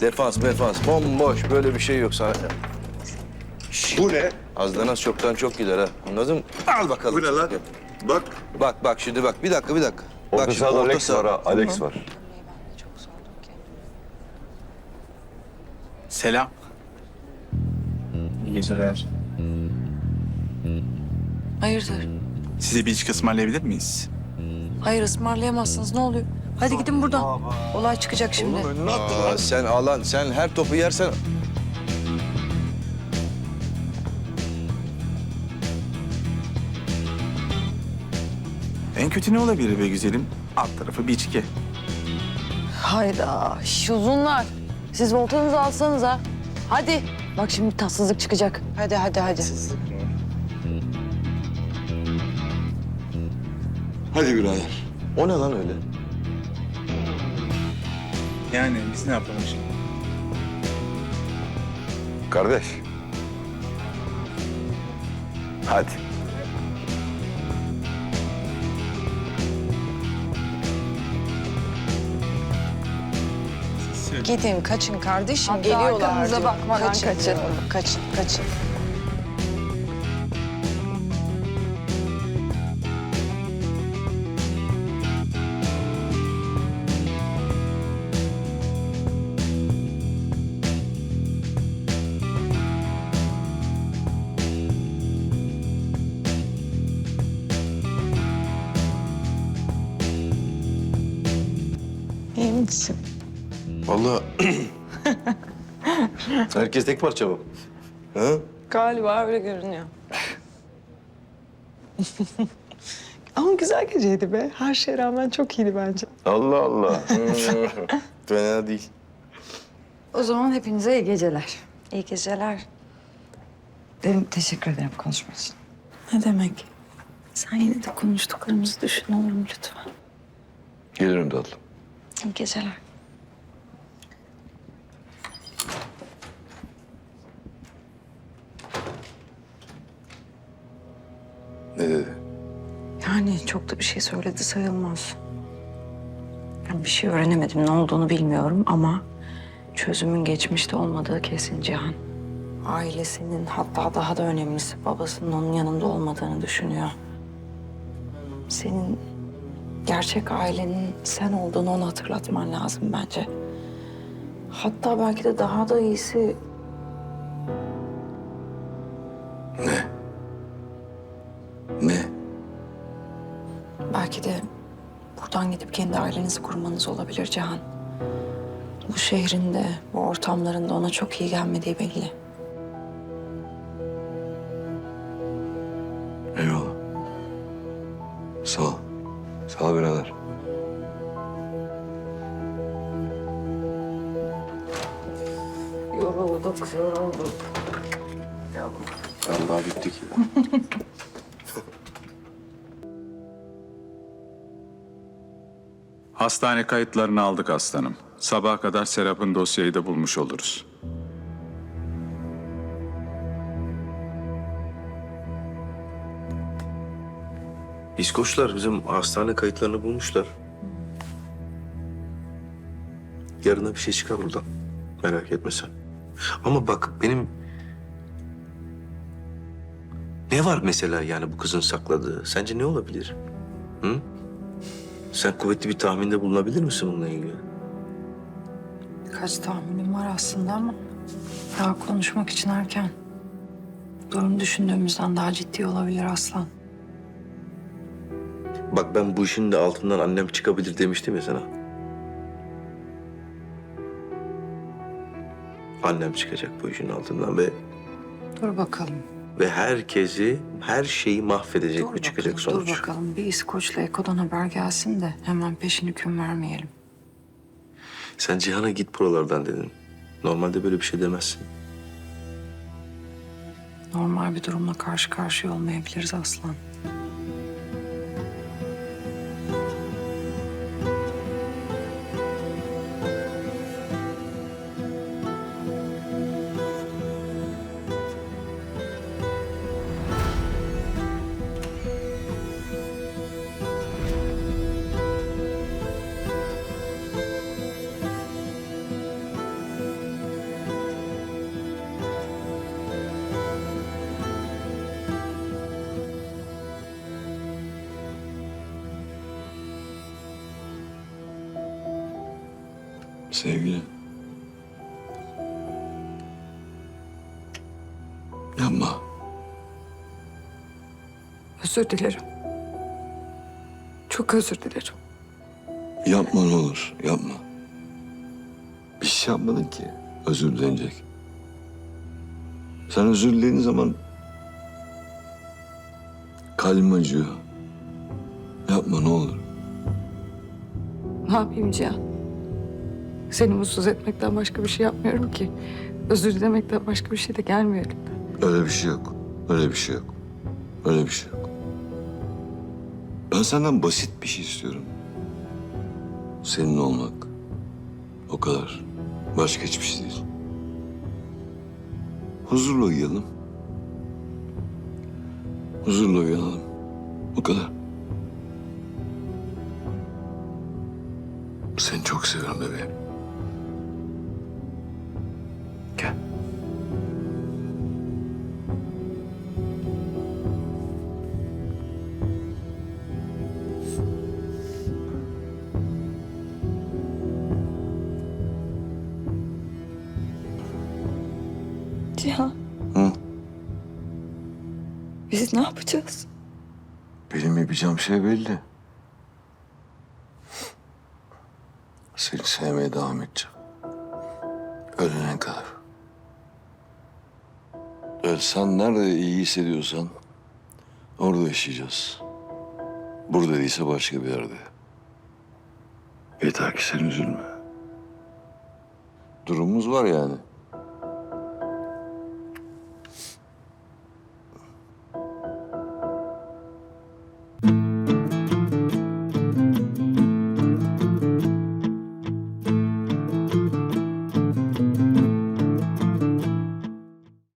Defans mefans bomboş böyle bir şey yok sana. Bu ne? Azdan az çoktan çok gider ha. Anladın mı? Al bakalım. Bu ne lan? Bak. Bak bak şimdi bak bir dakika bir dakika. Orta bak şimdi orta Alex saha- var ha. Alex var. Selam. İyi geceler. Hayırdır? Size bir içki ısmarlayabilir miyiz? Hayır ısmarlayamazsınız. Ne oluyor? Hadi gidin buradan. Olay çıkacak şimdi. Aa, sen alan sen her topu yersen En kötü ne olabilir be güzelim? Alt tarafı bir içki. Hayda. Şş, uzunlar. Siz voltanızı alsanıza. Hadi. Bak şimdi tatsızlık çıkacak. Hadi hadi hadi. Hadi birader. o ne lan öyle? Yani biz ne yapalım şimdi? Kardeş. Hadi. Gidin kaçın kardeşim. Hatta Geliyorlar. arkanıza diyor. bakmadan kaçın, kaçın. Kaçın kaçın. İyi misin? Vallahi herkes tek parça mı? Ha? Galiba öyle görünüyor. Ama güzel geceydi be. Her şeye rağmen çok iyiydi bence. Allah Allah. Fena değil. O zaman hepinize iyi geceler. İyi geceler. Derim teşekkür ederim konuşma için. Ne demek? Sen yine de konuştuklarımızı düşün olur mu lütfen? Gelirim tatlım. İyi geceler. Ne dedi? Yani çok da bir şey söyledi sayılmaz. Yani bir şey öğrenemedim. Ne olduğunu bilmiyorum ama çözümün geçmişte olmadığı kesin Cihan. Ailesinin hatta daha da önemlisi babasının onun yanında olmadığını düşünüyor. Senin gerçek ailenin sen olduğunu ona hatırlatman lazım bence. Hatta belki de daha da iyisi Ne? Ne? Belki de buradan gidip kendi ailenizi kurmanız olabilir Cihan. Bu şehrinde, bu ortamlarında ona çok iyi gelmediği belli. Sağ ol birader. Yorulduk, yorulduk. Vallahi bittik ya. Hastane kayıtlarını aldık aslanım. Sabaha kadar Serap'ın dosyayı da bulmuş oluruz. İskoçlar bizim hastane kayıtlarını bulmuşlar. Yarına bir şey çıkar buradan. Merak etme sen. Ama bak benim... Ne var mesela yani bu kızın sakladığı? Sence ne olabilir? Hı? Sen kuvvetli bir tahminde bulunabilir misin bununla ilgili? Birkaç tahminim var aslında ama daha konuşmak için erken. Durum düşündüğümüzden daha ciddi olabilir Aslan. Bak ben bu işin de altından annem çıkabilir demiştim ya sana. Annem çıkacak bu işin altından ve Dur bakalım. ve herkesi, her şeyi mahvedecek Dur çıkacak bakalım, sonuç. dur bakalım. Bir İskoç'la Eko'dan haber gelsin de hemen peşin hüküm vermeyelim. Sen Cihan'a git buralardan dedin. Normalde böyle bir şey demezsin. Normal bir durumla karşı karşıya olmayabiliriz Aslan. Sevgilim. Yapma. Özür dilerim. Çok özür dilerim. Yapma ne olur, yapma. Bir şey yapmadın ki özür dilenecek. Sen özür dilediğin zaman kalbim acıyor. Yapma ne olur. Ne yapayım Cihan? Seni mutsuz etmekten başka bir şey yapmıyorum ki. Özür dilemekten başka bir şey de gelmiyor elimden. Öyle bir şey yok. Öyle bir şey yok. Öyle bir şey yok. Ben senden basit bir şey istiyorum. Senin olmak. O kadar. Başka hiçbir şey değil. Huzurla uyuyalım. Huzurla uyanalım. O kadar. Seni çok seviyorum bebeğim. Biz ne yapacağız? Benim yapacağım şey belli. Seni sevmeye devam edeceğim. Ölene kadar. Evet, sen nerede iyi hissediyorsan orada yaşayacağız. Burada değilse başka bir yerde. Yeter ki sen üzülme. Durumumuz var yani.